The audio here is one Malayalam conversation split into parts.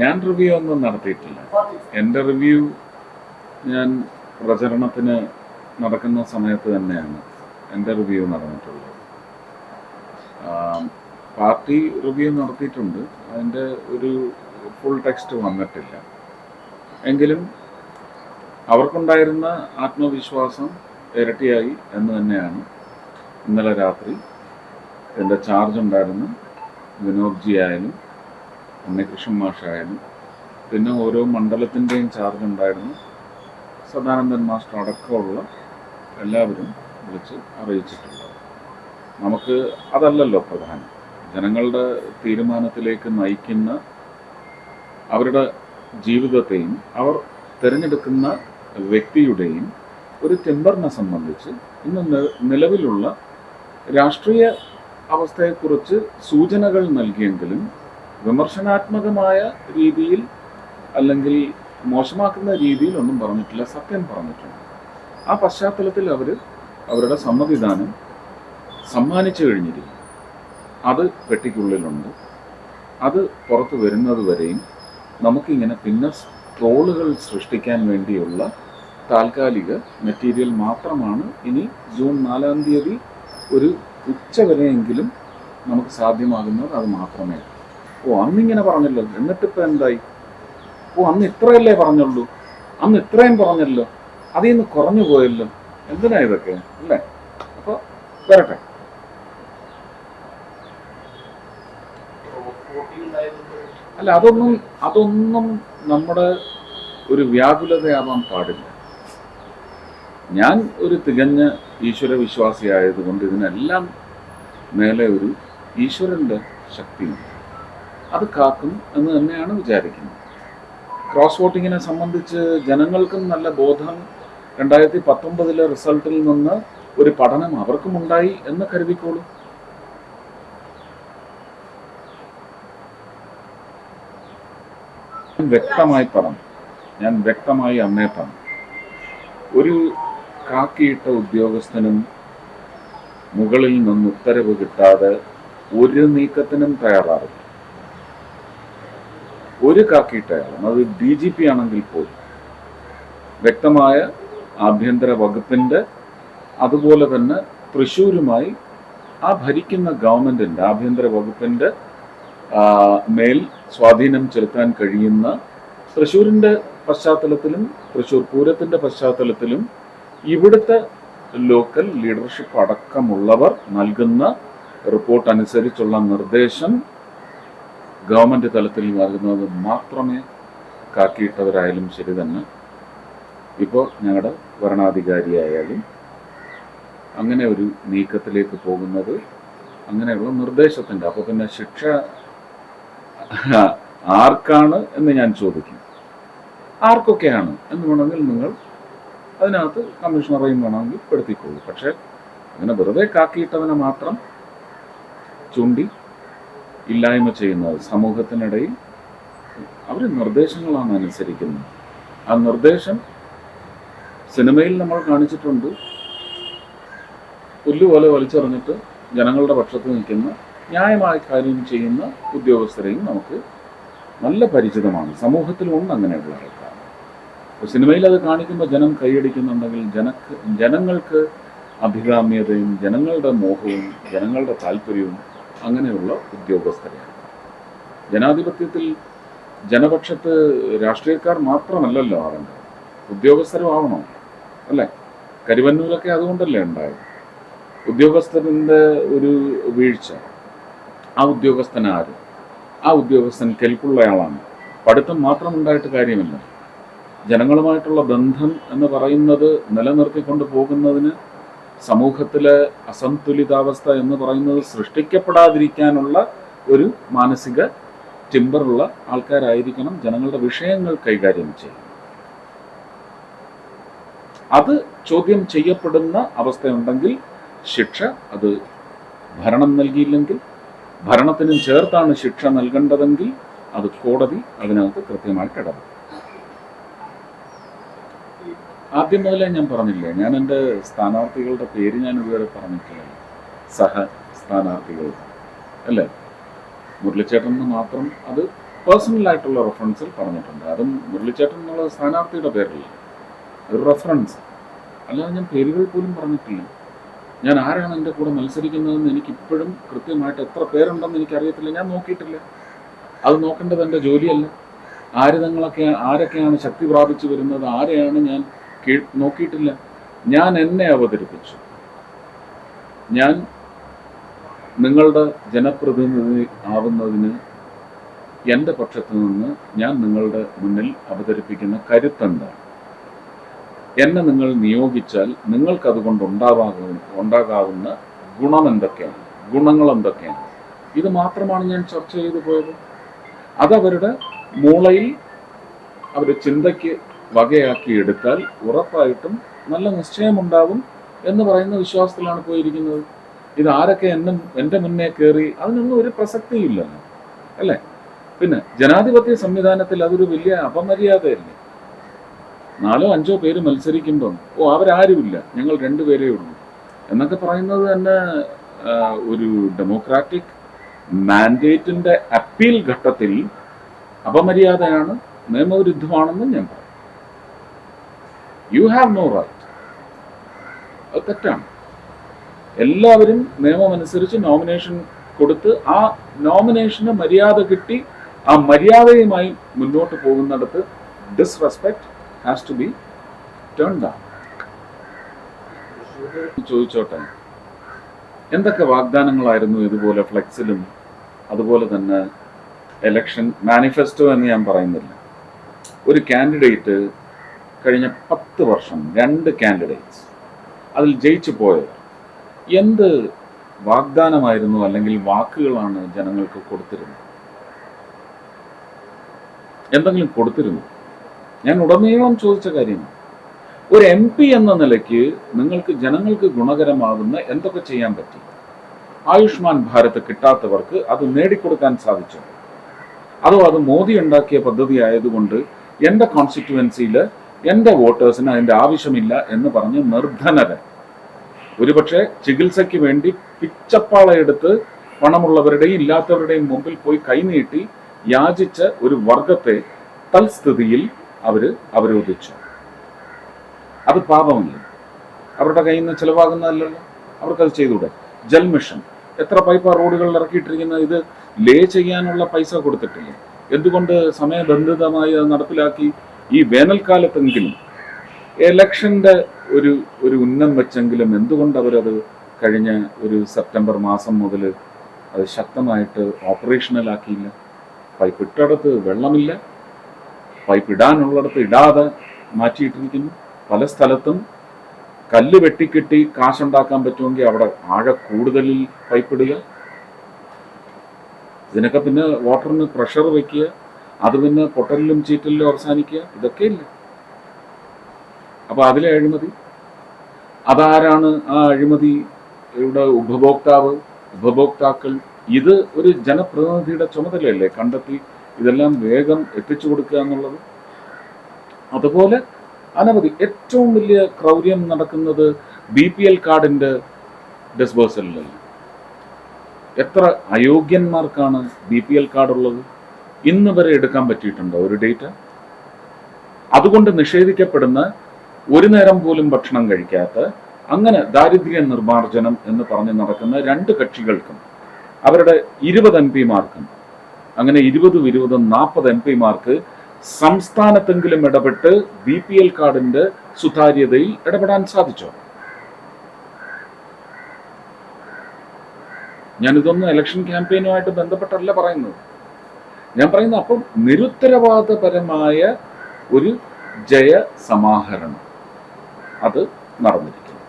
ഞാൻ റിവ്യൂ ഒന്നും നടത്തിയിട്ടില്ല. എന്റെ റിവ്യൂ ഞാൻ പ്രചരണത്തിന് നടക്കുന്ന സമയത്ത് തന്നെയാണ് എന്റെ റിവ്യൂ നടന്നിട്ടുള്ളത്. പാർട്ടി റിവ്യൂ നടത്തിയിട്ടുണ്ട്. അതിന്റെ ഒരു ഫുൾ ടെക്സ്റ്റ് വന്നിട്ടില്ല. എങ്കിലും അവർക്കുണ്ടായിരുന്ന ആത്മവിശ്വാസം ഇരട്ടിയായി എന്ന് തന്നെയാണ് ഇന്നലെ രാത്രി എന്റെ ചാർജ് ഉണ്ടായിരുന്ന വിനോദ്ജി ആയാലും ഉണ്ണികൃഷ്ണൻ മാഷായാലും പിന്നെ ഓരോ മണ്ഡലത്തിന്റെയും ചാർജ് ഉണ്ടായിരുന്നു. സദാനന്ദൻ മാസ്റ്റർ അടക്കമുള്ള എല്ലാവരും വിളിച്ച് അറിയിച്ചിട്ടുള്ളത് നമുക്ക് അതല്ലല്ലോ പ്രധാനം. ജനങ്ങളുടെ തീരുമാനത്തിലേക്ക് നയിക്കുന്ന അവരുടെ ജീവിതത്തെയും അവർ തിരഞ്ഞെടുക്കുന്ന വ്യക്തിയുടെയും ഒരു ടെമ്പറിനെ സംബന്ധിച്ച് ഇന്ന് നിലവിലുള്ള രാഷ്ട്രീയ അവസ്ഥയെക്കുറിച്ച് സൂചനകൾ നൽകിയെങ്കിലും വിമർശനാത്മകമായ രീതിയിൽ അല്ലെങ്കിൽ മോശമാക്കുന്ന രീതിയിൽ ഒന്നും പറഞ്ഞിട്ടില്ല സത്യം പറഞ്ഞിട്ടുണ്ട്. ആ പശ്ചാത്തലത്തിൽ അവർ അവരുടെ സമ്മതിദാനം സമ്മാനിച്ചു കഴിഞ്ഞിരിക്കും അത് പെട്ടിക്കുള്ളിലുണ്ട്. അത് പുറത്തു വരുന്നത് വരെയും നമുക്കിങ്ങനെ പിന്നെ ട്രോളുകൾ സൃഷ്ടിക്കാൻ വേണ്ടിയുള്ള താൽക്കാലിക മെറ്റീരിയൽ മാത്രമാണ് ഇനി ജൂൺ നാലാം തീയതി ഒരു ഉച്ച വരെയെങ്കിലും നമുക്ക് സാധ്യമാകുന്നത് അത് മാത്രമേ ഓ അന്നിങ്ങനെ പറഞ്ഞല്ലോ എന്നിട്ട് എന്നിട്ടിപ്പോൾ എന്തായി? ഓ അന്ന് ഇത്രയല്ലേ പറഞ്ഞുള്ളൂ. അന്ന് ഇത്രയും പറഞ്ഞല്ലോ. അതിൽ നിന്ന് കുറഞ്ഞു പോയല്ലോ. എന്തിനാ ഇതൊക്കെ? അല്ലേ? അപ്പോൾ വരട്ടെ. അല്ല അതൊന്നും അതൊന്നും നമ്മുടെ ഒരു വ്യാകുലതയാവാൻ പാടില്ല. ഞാൻ ഒരു തികഞ്ഞ ഈശ്വര വിശ്വാസിയായതുകൊണ്ട് ഇതിനെല്ലാം മേലെ ഒരു ഈശ്വരന്റെ ശക്തിയുണ്ട്. അത് കാക്കും എന്ന് തന്നെയാണ് വിചാരിക്കുന്നത്. ക്രോസ് വോട്ടിങ്ങിനെ സംബന്ധിച്ച് ജനങ്ങൾക്കും നല്ല ബോധം രണ്ടായിരത്തി പത്തൊമ്പതിലെ റിസൾട്ടിൽ നിന്ന് ഒരു പഠനം അവർക്കും ഉണ്ടായി എന്ന് കരുതിക്കോളൂ. വ്യക്തമായി പറഞ്ഞു. ഞാൻ വ്യക്തമായി അമ്മയെ പറഞ്ഞു. ഒരു കാക്കിയിട്ട ഉദ്യോഗസ്ഥനും മുകളിൽ നിന്ന് ഉത്തരവ് കിട്ടാതെ ഒരു നീക്കത്തിനും തയ്യാറാവില്ല. ഒരു കാക്കിയിട്ടായാലും അത് ഡി ജി പി ആണെങ്കിൽ പോലും വ്യക്തമായ ആഭ്യന്തര വകുപ്പിന്റെ അതുപോലെ തന്നെ തൃശ്ശൂരുമായി ആ ഭരിക്കുന്ന ഗവൺമെന്റിന്റെ ആഭ്യന്തര വകുപ്പിന്റെ മേൽ സ്വാധീനം ചെലുത്താൻ കഴിയുന്ന തൃശ്ശൂരിന്റെ പശ്ചാത്തലത്തിലും തൃശ്ശൂർ പൂരത്തിന്റെ പശ്ചാത്തലത്തിലും ഇവിടുത്തെ ലോക്കൽ ലീഡർഷിപ്പ് അടക്കമുള്ളവർ നൽകുന്ന റിപ്പോർട്ട് അനുസരിച്ചുള്ള നിർദ്ദേശം ഗവൺമെന്റ് തലത്തിൽ നൽകുന്നത് മാത്രമേ കാക്കിയിട്ടവരായാലും ശരി തന്നെ. ഇപ്പോൾ ഞങ്ങളുടെ ഭരണാധികാരിയായാലും അങ്ങനെ ഒരു നീക്കത്തിലേക്ക് പോകുന്നത് അങ്ങനെയുള്ള നിർദ്ദേശത്തിന്റെ അപ്പോൾ പിന്നെ ശിക്ഷ ആർക്കാണ് എന്ന് ഞാൻ ചോദിക്കും. ആർക്കൊക്കെയാണ് എന്ന് വേണമെങ്കിൽ നിങ്ങൾ അതിനകത്ത് കമ്മീഷണറേയും വേണമെങ്കിൽ പെടുത്തിക്കോളൂ. പക്ഷേ അങ്ങനെ വെറുതെ കാക്കിയിട്ടവനെ മാത്രം ചൂണ്ടി ഇല്ലായ്മ ചെയ്യുന്നത് സമൂഹത്തിനിടയിൽ അവർ നിർദ്ദേശങ്ങളാണ് അനുസരിക്കുന്നത്. ആ നിർദ്ദേശം സിനിമയിൽ നമ്മൾ കാണിച്ചിട്ടുണ്ട്. പുല്ലുപോലെ വലിച്ചെറിഞ്ഞിട്ട് ജനങ്ങളുടെ പക്ഷത്ത് നിൽക്കുന്ന ന്യായമായ കാര്യം ചെയ്യുന്ന ഉദ്യോഗസ്ഥരെയും നമുക്ക് നല്ല പരിചിതമാണ്. സമൂഹത്തിലുണ്ട് അങ്ങനെയുള്ള ആൾക്കാർ. സിനിമയിൽ അത് കാണിക്കുമ്പോൾ ജനം കൈയടിക്കുന്നുണ്ടെങ്കിൽ ജനക്ക് ജനങ്ങൾക്ക് അഭികാമ്യതയും ജനങ്ങളുടെ മോഹവും ജനങ്ങളുടെ താല്പര്യവും അങ്ങനെയുള്ള ഉദ്യോഗസ്ഥരെയാണ്. ജനാധിപത്യത്തിൽ ജനപക്ഷത്ത് രാഷ്ട്രീയക്കാർ മാത്രമല്ലല്ലോ ആവേണ്ടത് ഉദ്യോഗസ്ഥരും ആവണം അല്ലേ? കരിവന്നൂരൊക്കെ അതുകൊണ്ടല്ലേ ഉണ്ടായത്? ഉദ്യോഗസ്ഥരുടെ ഒരു വീഴ്ച. ആ ഉദ്യോഗസ്ഥൻ ആര്? ആ ഉദ്യോഗസ്ഥൻ കെൽപ്പുള്ളയാളാണ്. പഠിത്തം മാത്രം ഉണ്ടായിട്ട് കാര്യമില്ല. ജനങ്ങളുമായിട്ടുള്ള ബന്ധം എന്ന് പറയുന്നത് നിലനിർത്തിക്കൊണ്ട് പോകുന്നതിന് സമൂഹത്തിലെ അസന്തുലിതാവസ്ഥ എന്ന് പറയുന്നത് സൃഷ്ടിക്കപ്പെടാതിരിക്കാനുള്ള ഒരു മാനസിക ടിമ്പറുള്ള ആൾക്കാരായിരിക്കണം ജനങ്ങളുടെ വിഷയങ്ങൾ കൈകാര്യം ചെയ്യുന്നത്. അത് ചോദ്യം ചെയ്യപ്പെടുന്ന അവസ്ഥയുണ്ടെങ്കിൽ ശിക്ഷ അത് ഭരണം നൽകിയില്ലെങ്കിൽ ഭരണത്തിനും ചേർത്താണ് ശിക്ഷ നൽകേണ്ടതെങ്കിൽ അത് കോടതി അതിനകത്ത് കൃത്യമായിട്ട് ഇടപെടും ആദ്യം മുതലേ ഞാൻ പറഞ്ഞില്ലേ ഞാൻ എന്റെ സ്ഥാനാർത്ഥികളുടെ പേര് ഞാൻ ഇതുവരെ പറഞ്ഞിട്ടില്ല. സഹ സ്ഥാനാർത്ഥികൾ. അല്ലേ? മുരളിച്ചേട്ടൻ എന്ന് മാത്രം അത് പേഴ്സണലായിട്ടുള്ള റെഫറൻസിൽ പറഞ്ഞിട്ടുണ്ട്. അതും മുരളിച്ചേട്ടൻ എന്നുള്ള സ്ഥാനാർത്ഥിയുടെ പേരില്ല. ഒരു റെഫറൻസ് അല്ലാതെ ഞാൻ പേരുകൾ പോലും പറഞ്ഞിട്ടില്ല. ഞാൻ ആരാണ് എന്റെ കൂടെ മത്സരിക്കുന്നതെന്ന് എനിക്കിപ്പോഴും കൃത്യമായിട്ട് എത്ര പേരുണ്ടെന്ന് എനിക്കറിയത്തില്ല. ഞാൻ നോക്കിയിട്ടില്ല. അത് നോക്കേണ്ടത് എന്റെ ജോലിയല്ല. ആയുധങ്ങളൊക്കെ ആരൊക്കെയാണ് ശക്തി പ്രാപിച്ചു വരുന്നത്? ആരെയാണ് ഞാൻ നോക്കിയിട്ടില്ല. ഞാൻ എന്നെ അവതരിപ്പിച്ചു. ഞാൻ നിങ്ങളുടെ ജനപ്രതിനിധി ആവുന്നതിന് എന്റെ പക്ഷത്ത് നിന്ന് ഞാൻ നിങ്ങളുടെ മുന്നിൽ അവതരിപ്പിക്കുന്ന കരുത്തെന്താണ്? എന്നെ നിങ്ങൾ നിയോഗിച്ചാൽ നിങ്ങൾക്കതുകൊണ്ട് ഉണ്ടാവാകുന്ന ഉണ്ടാകാവുന്ന ഗുണം എന്തൊക്കെയാണ്? ഗുണങ്ങൾ എന്തൊക്കെയാണ്? ഇത് മാത്രമാണ് ഞാൻ ചർച്ച ചെയ്തു പോയത്. അതവരുടെ മൂളയിൽ അവരുടെ ചിന്തയ്ക്ക് വകയാക്കി എടുത്താൽ ഉറപ്പായിട്ടും നല്ല നിശ്ചയമുണ്ടാകും എന്ന് പറയുന്ന വിശ്വാസത്തിലാണ് പോയിരിക്കുന്നത്. ഇത് ആരൊക്കെ എന്നെ എന്റെ മുന്നേ കയറി അതിനൊന്നും ഒരു പ്രസക്തിയില്ല അല്ലേ? പിന്നെ ജനാധിപത്യ സംവിധാനത്തിൽ അതൊരു വലിയ അപമര്യാദയല്ലേ? നാലോ അഞ്ചോ പേര് മത്സരിക്കുമ്പം ഓ അവരാരുമില്ല ഞങ്ങൾ രണ്ടുപേരേ ഉള്ളൂ. എന്നൊക്കെ പറയുന്നത് തന്നെ ഒരു ഡെമോക്രാറ്റിക് മാൻഡേറ്റിന്റെ അപ്പീൽ ഘട്ടത്തിൽ അപമര്യാദയാണ് നിയമവിരുദ്ധമാണെന്നും ഞാൻ പറയും. യു ഹാവ് നോ റൈറ്റ് അത് തെറ്റാണ്. എല്ലാവരും നിയമമനുസരിച്ച് നോമിനേഷൻ കൊടുത്ത് ആ നോമിനേഷന് മര്യാദ കിട്ടി ആ മര്യാദയുമായി മുന്നോട്ട് പോകുന്നിടത്ത് disrespect has to be turned down ചോദിച്ചോട്ടെ. എന്തൊക്കെ വാഗ്ദാനങ്ങളായിരുന്നു ഇതുപോലെ ഫ്ലെക്സിലും അതുപോലെ തന്നെ എലക്ഷൻ മാനിഫെസ്റ്റോ എന്ന് ഞാൻ പറയുന്നില്ല. ഒരു കാൻഡിഡേറ്റ് കഴിഞ്ഞ പത്ത് വർഷം രണ്ട് കാൻഡിഡേറ്റ്സ് അതിൽ ജയിച്ചു പോയവർ എന്ത് വാഗ്ദാനമായിരുന്നു അല്ലെങ്കിൽ വാക്കുകളാണ് ജനങ്ങൾക്ക് കൊടുത്തിരുന്നത്? എന്തെങ്കിലും കൊടുത്തിരുന്നു? ഞാൻ ഉടനീളം ചോദിച്ച കാര്യമാണ് ഒരു എം പി എന്ന നിലയ്ക്ക് നിങ്ങൾക്ക് ജനങ്ങൾക്ക് ഗുണകരമാകുന്ന എന്തൊക്കെ ചെയ്യാൻ പറ്റി? ആയുഷ്മാൻ ഭാരത് കിട്ടാത്തവർക്ക് അത് നേടിക്കൊടുക്കാൻ സാധിച്ചു? അതോ അത് മോദി ഉണ്ടാക്കിയ പദ്ധതി ആയതുകൊണ്ട് എന്റെ കോൺസ്റ്റിറ്റ്യുവൻസിയിൽ എന്റെ വോട്ടേഴ്സിന് അതിന്റെ ആവശ്യമില്ല എന്ന് പറഞ്ഞ് നിർധനരെ. ഒരുപക്ഷെ ചികിത്സയ്ക്ക് വേണ്ടി പിച്ചപ്പാളയെടുത്ത് പണമുള്ളവരുടെയും ഇല്ലാത്തവരുടെയും മുമ്പിൽ പോയി കൈനീട്ടി യാചിച്ച ഒരു വർഗത്തെ തൽസ്ഥിതിയിൽ അവർ അവരോധിച്ചു. അത് പാപമല്ലേ? അവരുടെ കയ്യിൽ നിന്ന് ചിലവാകുന്നതല്ലല്ലോ. അവർക്കത് ചെയ്തൂടെ ജൽ മിഷൻ. എത്ര പൈപ്പ് റോഡുകളിൽ ഇറക്കിയിട്ടിരിക്കുന്ന ഇത് ലേ ചെയ്യാനുള്ള പൈസ കൊടുത്തിട്ടില്ല? എന്തുകൊണ്ട് സമയബന്ധിതമായി അത് നടപ്പിലാക്കി? ഈ വേനൽക്കാലത്തെങ്കിലും എലക്ഷന്റെ ഒരു ഒരു ഉന്നം വെച്ചെങ്കിലും എന്തുകൊണ്ട് അവരത് കഴിഞ്ഞ ഒരു സെപ്റ്റംബർ മാസം മുതൽ അത് ശക്തമായിട്ട് ഓപ്പറേഷണലാക്കിയില്ല പൈപ്പ് ഇട്ടടത്ത് വെള്ളമില്ല. പൈപ്പ് ഇടാനുള്ളിടത്ത് ഇടാതെ മാറ്റിയിട്ടിരിക്കുന്നു. പല സ്ഥലത്തും കല്ല് വെട്ടിക്കെട്ടി കാശുണ്ടാക്കാൻ പറ്റുമെങ്കിൽ അവിടെ ആഴ കൂടുതലിൽ പൈപ്പ് ഇടുക. ഇതിനൊക്കെ പിന്നെ വാട്ടറിന് പ്രഷർ വെക്കുക അത് പിന്നെ പൊട്ടലിലും ചീറ്റലിലും അവസാനിക്കുക ഇതൊക്കെ ഇല്ല? അപ്പൊ അതിലെ അഴിമതി. അതാരാണ് ആ അഴിമതിയുടെ ഉപഭോക്താവ് ഉപഭോക്താക്കൾ. ഇത് ഒരു ജനപ്രതിനിധിയുടെ ചുമതലയല്ലേ കണ്ടെത്തി ഇതെല്ലാം വേഗം എത്തിച്ചു കൊടുക്കുക എന്നുള്ളത്? അതുപോലെ അനവധി. ഏറ്റവും വലിയ ക്രൗര്യം നടക്കുന്നത് ബി പി എൽ കാർഡിന്റെ ഡിസ്ബേഴ്സലിലല്ല എത്ര അയോഗ്യന്മാർക്കാണ് ബി പി എൽ കാർഡ് ഉള്ളത് ഇന്ന് വരെ എടുക്കാൻ പറ്റിയിട്ടുണ്ടോ ഒരു ഡേറ്റ അതുകൊണ്ട് നിഷേധിക്കപ്പെടുന്ന ഒരു നേരം പോലും ഭക്ഷണം കഴിക്കാത്ത അങ്ങനെ ദാരിദ്ര്യ നിർമാർജനം എന്ന് പറഞ്ഞ് നടക്കുന്ന രണ്ട് കക്ഷികൾക്കും അവരുടെ ഇരുപത് എം പിമാർക്കും അങ്ങനെ ഇരുപതും ഇരുപതും നാൽപ്പത് എം പിമാർക്ക് സംസ്ഥാനത്തെങ്കിലും ഇടപെട്ട് ബി പി എൽ കാർഡിന്റെ സുതാര്യതയിൽ ഇടപെടാൻ സാധിച്ചോ? ഞാനിതൊന്നും ഇലക്ഷൻ ക്യാമ്പയിനുമായിട്ട് ബന്ധപ്പെട്ടല്ല പറയുന്നത്. ഞാൻ പറയുന്നത് അപ്പം നിരുത്തരവാദപരമായ ഒരു ജയ സമാഹരണം അത് നടന്നിരിക്കുന്നു.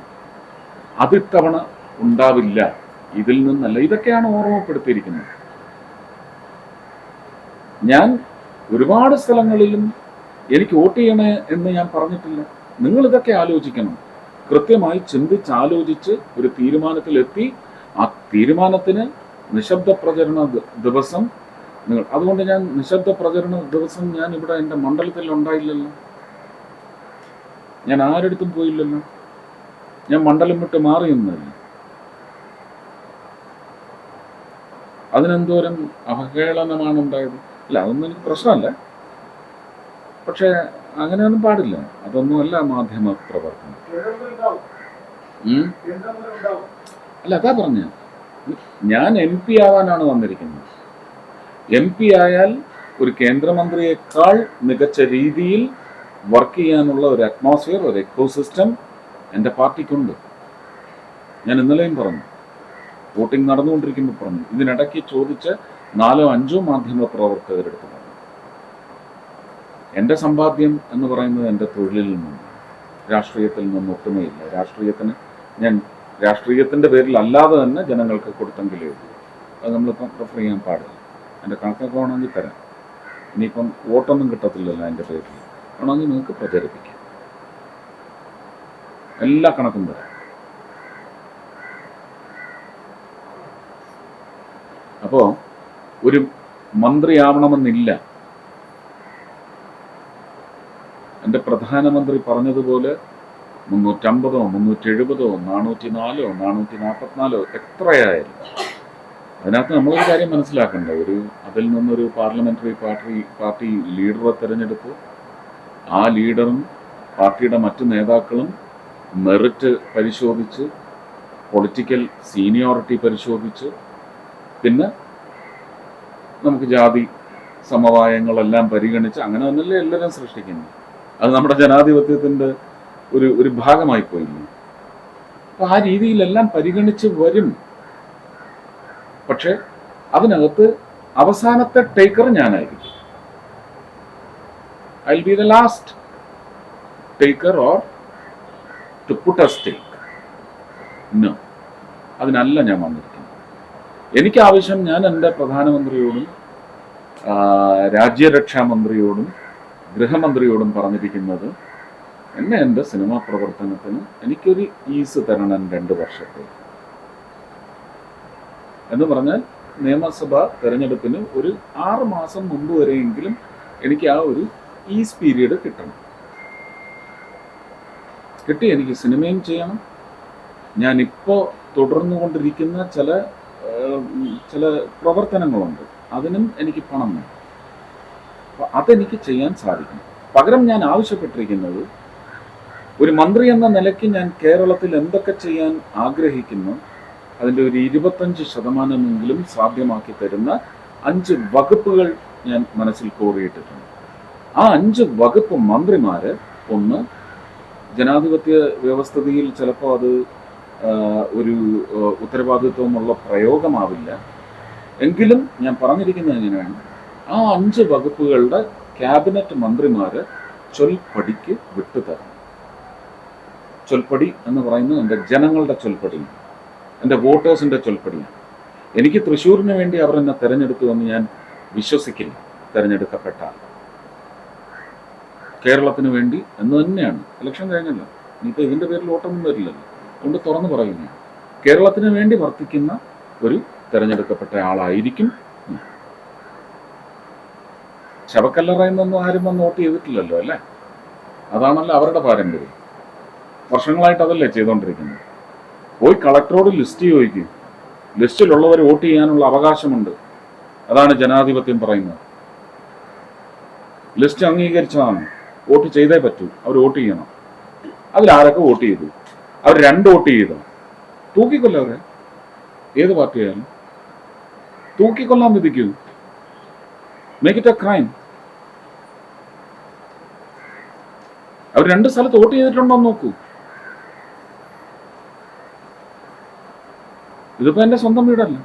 അത് ഇത്തവണ ഉണ്ടാവില്ല. ഇതിൽ നിന്നല്ല. ഇതൊക്കെയാണ് ഓർമ്മപ്പെടുത്തിയിരിക്കുന്നത്. ഞാൻ ഒരുപാട് സ്ഥലങ്ങളിലും എനിക്ക് വോട്ട് ചെയ്യണേ എന്ന് ഞാൻ പറഞ്ഞിട്ടില്ല. നിങ്ങൾ ഇതൊക്കെ ആലോചിക്കണം. കൃത്യമായി ചിന്തിച്ച് ആലോചിച്ച് ഒരു തീരുമാനത്തിലെത്തി. ആ തീരുമാനത്തിന് നിശബ്ദ പ്രചരണ ദിവസം നിങ്ങൾ അതുകൊണ്ട് ഞാൻ നിശബ്ദ പ്രചരണ ദിവസം ഞാൻ ഇവിടെ എന്റെ മണ്ഡലത്തിൽ ഉണ്ടായില്ലല്ലോ. ഞാൻ ആരെടുത്തും പോയില്ലല്ലോ. ഞാൻ മണ്ഡലം വിട്ട് മാറിയൊന്നുമല്ല അതിനെന്തോരം അവഹേളനമാണ് ഉണ്ടായത് അല്ല അതൊന്നും എനിക്ക് പ്രശ്നമല്ല. പക്ഷേ അങ്ങനെയൊന്നും പാടില്ല. അതൊന്നുമല്ല മാധ്യമ പ്രവർത്തനം? അല്ല അതാ പറഞ്ഞ ഞാൻ എം പി ആവാനാണ് വന്നിരിക്കുന്നത്. എം പി ആയാൽ ഒരു കേന്ദ്രമന്ത്രിയേക്കാൾ മികച്ച രീതിയിൽ വർക്ക് ചെയ്യാനുള്ള ഒരു അറ്റ്മോസ്ഫിയർ ഒരു എക്കോസിസ്റ്റം എന്റെ പാർട്ടിക്കുണ്ട്. ഞാൻ ഇന്നലെയും പറഞ്ഞു. വോട്ടിംഗ് നടന്നുകൊണ്ടിരിക്കുമ്പോൾ പറഞ്ഞു. ഇതിനിടയ്ക്ക് ചോദിച്ച് നാലോ അഞ്ചോ മാധ്യമ പ്രവർത്തകരെടുത്ത് പറഞ്ഞു. എന്റെ സമ്പാദ്യം എന്ന് പറയുന്നത് എന്റെ തൊഴിലിൽ നിന്നും രാഷ്ട്രീയത്തിൽ നിന്നും ഒട്ടുമയില്ല. രാഷ്ട്രീയത്തിന് ഞാൻ രാഷ്ട്രീയത്തിന്റെ പേരിൽ അല്ലാതെ തന്നെ ജനങ്ങൾക്ക് കൊടുത്തെങ്കിലേ ഉള്ളൂ. അത് നമ്മളിപ്പം റെഫർ ചെയ്യാൻ പാടില്ല. എന്റെ കണക്കൊക്കെ വേണമെങ്കിൽ തരാം. ഇനിയിപ്പം വോട്ടൊന്നും കിട്ടത്തില്ലല്ലോ എന്റെ പേരിൽ. വേണമെങ്കിൽ നിങ്ങൾക്ക് പ്രചരിപ്പിക്കാം. എല്ലാ കണക്കും തരാം. അപ്പോൾ ഒരു മന്ത്രിയാവണമെന്നില്ല. എന്റെ പ്രധാനമന്ത്രി പറഞ്ഞതുപോലെ മുന്നൂറ്റമ്പതോ മുന്നൂറ്റി എഴുപതോ നാനൂറ്റി നാലോ നാനൂറ്റി നാൽപ്പത്തിനാലോ എത്രയായാലും അതിനകത്ത് നമ്മളൊരു കാര്യം മനസ്സിലാക്കണ്ട? ഒരു അതിൽ നിന്നൊരു പാർലമെന്ററി പാർട്ടി പാർട്ടി ലീഡറെ തിരഞ്ഞെടുപ്പ് ആ ലീഡറും പാർട്ടിയുടെ മറ്റു നേതാക്കളും മെറിറ്റ് പരിശോധിച്ച് പൊളിറ്റിക്കൽ സീനിയോറിറ്റി പരിശോധിച്ച് പിന്നെ നമുക്ക് ജാതി സമവായങ്ങളെല്ലാം പരിഗണിച്ച് അങ്ങനെ തന്നെയല്ലേ എല്ലാവരും സൃഷ്ടിക്കുന്നത്? അത് നമ്മുടെ ജനാധിപത്യത്തിന്റെ ഒരു ഒരു ഭാഗമായി പോയില്ലേ അപ്പം ആ രീതിയിലെല്ലാം പരിഗണിച്ച് വരും. പക്ഷെ അതിനകത്ത് അവസാനത്തെ ടേക്കർ ഞാനായിരിക്കും. I be the last taker or to put a stake no അതിനല്ല ഞാൻ വന്നിരിക്കുന്നത്. എനിക്ക് ആവശ്യം ഞാൻ എന്റെ പ്രധാനമന്ത്രിയോടും രാജ്യരക്ഷാ മന്ത്രിയോടും ഗൃഹമന്ത്രിയോടും പറഞ്ഞിരിക്കുന്നത് എന്നെ എന്റെ സിനിമാ പ്രവർത്തനത്തിന് എനിക്കൊരു ഈസ് തരണം രണ്ട് വർഷത്തെ എന്ന് പറഞ്ഞാൽ നിയമസഭാ തെരഞ്ഞെടുപ്പിന് ഒരു ആറ് മാസം മുമ്പ് വരെയെങ്കിലും എനിക്ക് ആ ഒരു ഈസ് പീരീഡ് കിട്ടണം. കിട്ടി എനിക്ക് സിനിമയും ചെയ്യണം. ഞാനിപ്പോൾ തുടർന്നുകൊണ്ടിരിക്കുന്ന ചില ചില പ്രവർത്തനങ്ങളുണ്ട്. അതിനും എനിക്ക് പണം വേണം. അപ്പൊ അതെനിക്ക് ചെയ്യാൻ സാധിക്കും പകരം ഞാൻ ആവശ്യപ്പെട്ടിരിക്കുന്നത് ഒരു മന്ത്രി എന്ന നിലയ്ക്ക് ഞാൻ കേരളത്തിൽ എന്തൊക്കെ ചെയ്യാൻ ആഗ്രഹിക്കുന്നു അതിന്റെ ഒരു ഇരുപത്തഞ്ച് ശതമാനമെങ്കിലും സാധ്യമാക്കി തരുന്ന അഞ്ച് വകുപ്പുകൾ ഞാൻ മനസ്സിൽ കോറിയിട്ടിട്ടുണ്ട്. ആ അഞ്ച് വകുപ്പ് മന്ത്രിമാർ ഒന്ന് ജനാധിപത്യ വ്യവസ്ഥിതിയിൽ ചിലപ്പോൾ അത് ഒരു ഉത്തരവാദിത്വമുള്ള പ്രയോഗമാവില്ല. എങ്കിലും ഞാൻ പറഞ്ഞിരിക്കുന്നത് എങ്ങനെയാണ്? ആ അഞ്ച് വകുപ്പുകളുടെ ക്യാബിനറ്റ് മന്ത്രിമാർ ചൊൽപ്പടിക്ക് വിട്ടുതരണം. ചൊൽപ്പടി എന്ന് പറയുന്നത് എന്റെ ജനങ്ങളുടെ ചൊൽപ്പടിയാണ് എന്റെ വോട്ടേഴ്സിന്റെ ചൊൽപ്പടിയാണ്. എനിക്ക് തൃശ്ശൂരിന് വേണ്ടി അവർ എന്നെ തെരഞ്ഞെടുത്തു എന്ന് ഞാൻ വിശ്വസിക്കില്ല. തെരഞ്ഞെടുക്കപ്പെട്ട കേരളത്തിന് വേണ്ടി എന്ന് തന്നെയാണ്. ഇലക്ഷൻ കഴിഞ്ഞല്ലോ. ഇനിയിപ്പോൾ ഇതിന്റെ പേരിൽ വോട്ടൊന്നും വരില്ലല്ലോ. അതുകൊണ്ട് തുറന്നു പറയുന്നു കേരളത്തിന് വേണ്ടി വർത്തിക്കുന്ന ഒരു തെരഞ്ഞെടുക്കപ്പെട്ട ആളായിരിക്കും നിന്നൊന്നും ആരും വന്ന് വോട്ട് ചെയ്തിട്ടില്ലല്ലോ അല്ലേ? അതാണല്ലോ അവരുടെ പാരമ്പര്യം. വർഷങ്ങളായിട്ട് അതല്ലേ ചെയ്തുകൊണ്ടിരിക്കുന്നത് പോയി കളക്ടറോട് ലിസ്റ്റ് ചോദിക്കും. ലിസ്റ്റിലുള്ളവർ വോട്ട് ചെയ്യാനുള്ള അവകാശമുണ്ട്. അതാണ് ജനാധിപത്യം പറയുന്നത്. ലിസ്റ്റ് അംഗീകരിച്ചതാണ്. വോട്ട് ചെയ്തേ പറ്റൂ. അവർ വോട്ട് ചെയ്യണം. അതിലാരൊക്കെ വോട്ട് ചെയ്തു? അവർ രണ്ട് വോട്ട് ചെയ്തു. തൂക്കിക്കൊല്ല അവരെ. ഏത് പാർട്ടിയായാലും. തൂക്കിക്കൊല്ലാൻ വിധിക്കൂ. മേക്ക് ഇറ്റ് എ ക്രൈം അവർ രണ്ട് സ്ഥലത്ത് വോട്ട് ചെയ്തിട്ടുണ്ടോ നോക്കൂ. ഇതിപ്പോ എന്റെ സ്വന്തം വീടല്ല.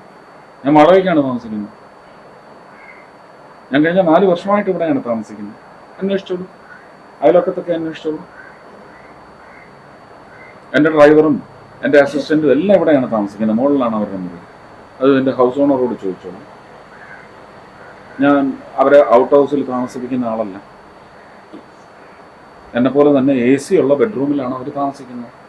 ഞാൻ വാടകയ്ക്കാണ് താമസിക്കുന്നത്. ഞാൻ കഴിഞ്ഞ നാല് വർഷമായിട്ട് ഇവിടെയാണ് താമസിക്കുന്നത്. അന്വേഷിച്ചോളൂ. അയലൊക്കത്തൊക്കെ അന്വേഷിച്ചോളൂ. എന്റെ ഡ്രൈവറും എന്റെ അസിസ്റ്റന്റും എല്ലാം ഇവിടെയാണ് താമസിക്കുന്നത്. മുകളിലാണ് അവരുടെ മുറി. അത് എന്റെ ഹൗസ് ഓണറോട് ചോദിച്ചോളൂ. ഞാൻ അവരെ ഔട്ട് ഹൗസിൽ താമസിപ്പിക്കുന്ന ആളല്ല. എന്നെ പോലെ തന്നെ എ സി ഉള്ള ബെഡ്റൂമിലാണ് അവർ താമസിക്കുന്നത്.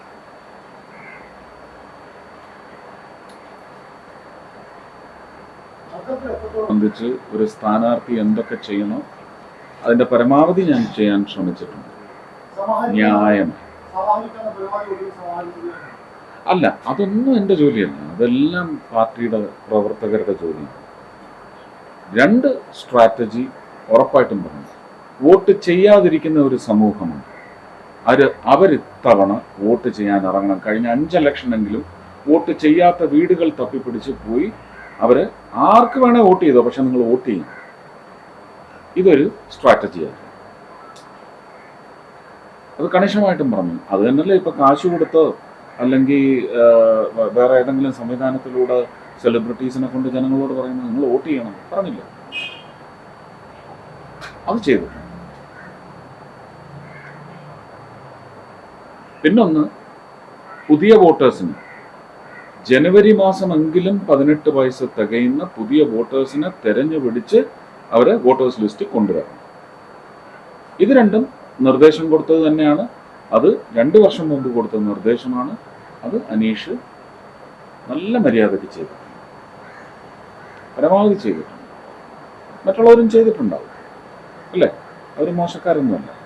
സംബന്ധിച്ച് ഒരു സ്ഥാനാർത്ഥി എന്തൊക്കെ ചെയ്യണോ അതിന്റെ പരമാവധി ഞാൻ ചെയ്യാൻ ശ്രമിച്ചിട്ടുണ്ട്. ന്യായം. അല്ല അതൊന്നും എന്റെ ജോലിയല്ല. അതെല്ലാം പാർട്ടിയുടെ പ്രവർത്തകരുടെ ജോലിയാണ്. രണ്ട് സ്ട്രാറ്റജി ഉറപ്പായിട്ടും പറഞ്ഞു. വോട്ട് ചെയ്യാതിരിക്കുന്ന ഒരു സമൂഹമുണ്ട്. അവർ അവരിത്തവണ വോട്ട് ചെയ്യാൻ ഇറങ്ങണം. കഴിഞ്ഞ അഞ്ച് ഇലക്ഷനെങ്കിലും വോട്ട് ചെയ്യാത്ത വീടുകൾ തപ്പിപ്പിടിച്ച് പോയി അവർ ആർക്ക് വേണേ വോട്ട് ചെയ്തോ പക്ഷെ നിങ്ങൾ വോട്ട് ചെയ്യും. ഇതൊരു സ്ട്രാറ്റജിയായിരുന്നു അത് കണിശമായിട്ടും പറഞ്ഞു. അത് തന്നെയല്ലേ ഇപ്പൊ കാശ് കൊടുത്ത് അല്ലെങ്കിൽ വേറെ ഏതെങ്കിലും സംവിധാനത്തിലൂടെ സെലിബ്രിറ്റീസിനെ കൊണ്ട് ജനങ്ങളോട് പറയുന്നത് നിങ്ങൾ വോട്ട് ചെയ്യണം. പറഞ്ഞില്ല? അത് ചെയ്തു. പിന്നൊന്ന് പുതിയ വോട്ടേഴ്സിന്. ജനുവരി മാസമെങ്കിലും പതിനെട്ട് വയസ്സ് തികയുന്ന പുതിയ വോട്ടേഴ്സിനെ തെരഞ്ഞുപിടിച്ച് അവരെ വോട്ടേഴ്സ് ലിസ്റ്റ് കൊണ്ടുവരണം. ഇത് രണ്ടും നിർദ്ദേശം കൊടുത്തത് തന്നെയാണ്. അത് രണ്ട് വർഷം മുമ്പ് കൊടുത്ത നിർദ്ദേശമാണ്. അത് അനീഷ് നല്ല മര്യാദയ്ക്ക് ചെയ്തിട്ടുണ്ട്. പരമാവധി ചെയ്തിട്ടുണ്ട്. മറ്റുള്ളവരും ചെയ്തിട്ടുണ്ടാവും. അല്ലേ? അവർ മോശക്കാരൊന്നുമല്ല.